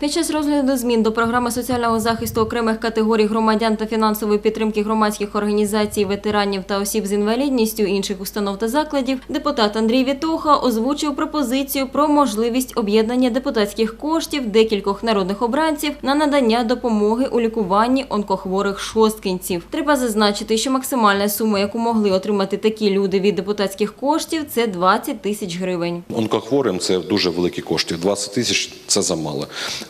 Під час розгляду змін до програми соціального захисту окремих категорій громадян та фінансової підтримки громадських організацій, ветеранів та осіб з інвалідністю інших установ та закладів, депутат Андрій Вітоха озвучив пропозицію про можливість об'єднання депутатських коштів декількох народних обранців на надання допомоги у лікуванні онкохворих шосткинців. Треба зазначити, що максимальна сума, яку могли отримати такі люди від депутатських коштів, це 20 тисяч гривень. Онкохворим це дуже великі кошти. 20 тисяч це замало.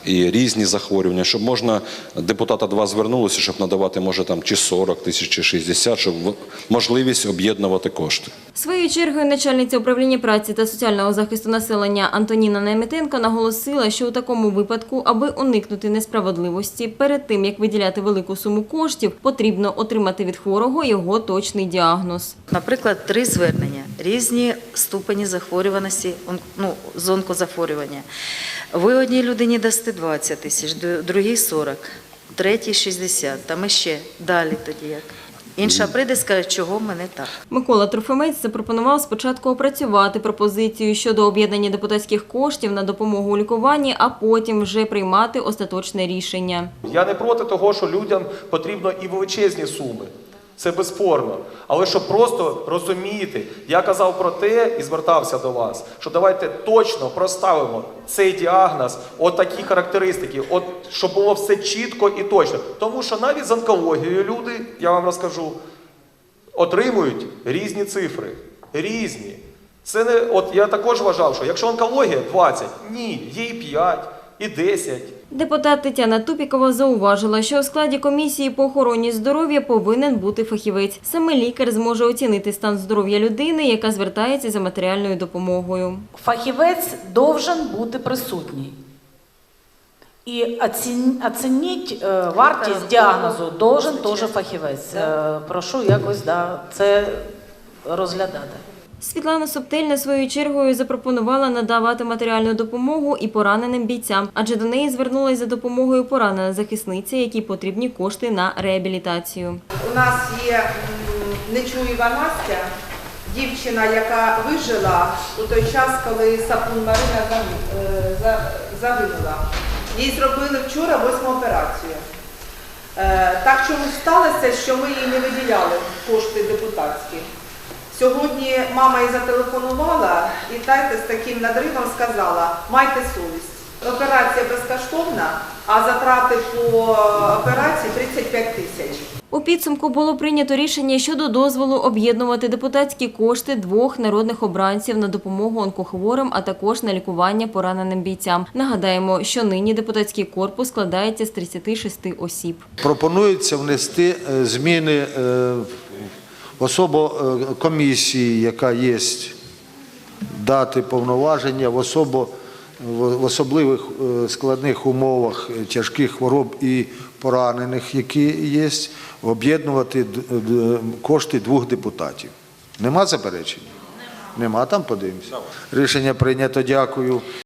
І різні захворювання, щоб можна депутата два звернулося, щоб надавати може там чи 40 тисяч, чи 60, щоб в- можливість об'єднувати кошти. Своєю чергою начальниця управління праці та соціального захисту населення Антоніна Неметенко наголосила, що у такому випадку, аби уникнути несправедливості, перед тим як виділяти велику суму коштів, потрібно отримати від хворого його точний діагноз. Наприклад, три звернення, різні ступені захворюваності, ну, з онкозахворювання. Ви одній людині дасте 20 тисяч, другій 40, третій 60, там іще далі тоді як. Інша прийде скаже, чого мене так. Микола Трофимець запропонував спочатку опрацювати пропозицію щодо об'єднання депутатських коштів на допомогу у лікуванні, а потім вже приймати остаточне рішення. Я не проти того, що людям потрібно і величезні суми. Це безспорно. Але щоб просто розуміти, я казав про те і звертався до вас, що давайте точно проставимо цей діагноз, от такі характеристики, от щоб було все чітко і точно. Тому що навіть з онкологією люди, я вам розкажу, отримують різні цифри. Різні. Це не, от я також вважав, що якщо онкологія 20, ні, є і 5, і 10. Депутат Тетяна Тупікова зауважила, що у складі комісії по охороні здоров'я повинен бути фахівець. Саме лікар зможе оцінити стан здоров'я людини, яка звертається за матеріальною допомогою. Фахівець должен бути присутній. І оцін- оцініть е, вартість діагнозу должен теж фахівець. Е, Прошу якось да, це розглядати. Світлана Собтельна своєю чергою запропонувала надавати матеріальну допомогу і пораненим бійцям, адже до неї звернулася за допомогою поранена захисниця, якій потрібні кошти на реабілітацію. У нас є Нечуєва Настя, дівчина, яка вижила у той час, коли Сапун Марина е, за- загинула. Їй зробили вчора восьму операцію. Е, Так чомусь сталося, що ми їй не виділяли кошти депутатські. Сьогодні мама їй зателефонувала і знаєте, з таким надривом сказала, майте совість. Операція безкоштовна, а затрати по операції 35 тисяч. У підсумку було прийнято рішення щодо дозволу об'єднувати депутатські кошти двох народних обранців на допомогу онкохворим, а також на лікування пораненим бійцям. Нагадаємо, що нині депутатський корпус складається з 36 осіб. Пропонується внести е, зміни е, в особу е, комісії, яка є, дати повноваження в особу в особливих е, складних умовах е, тяжких хвороб і поранених, які є, об'єднувати кошти двох депутатів. Нема заперечень? Нема, там подивимося. Рішення прийнято, дякую.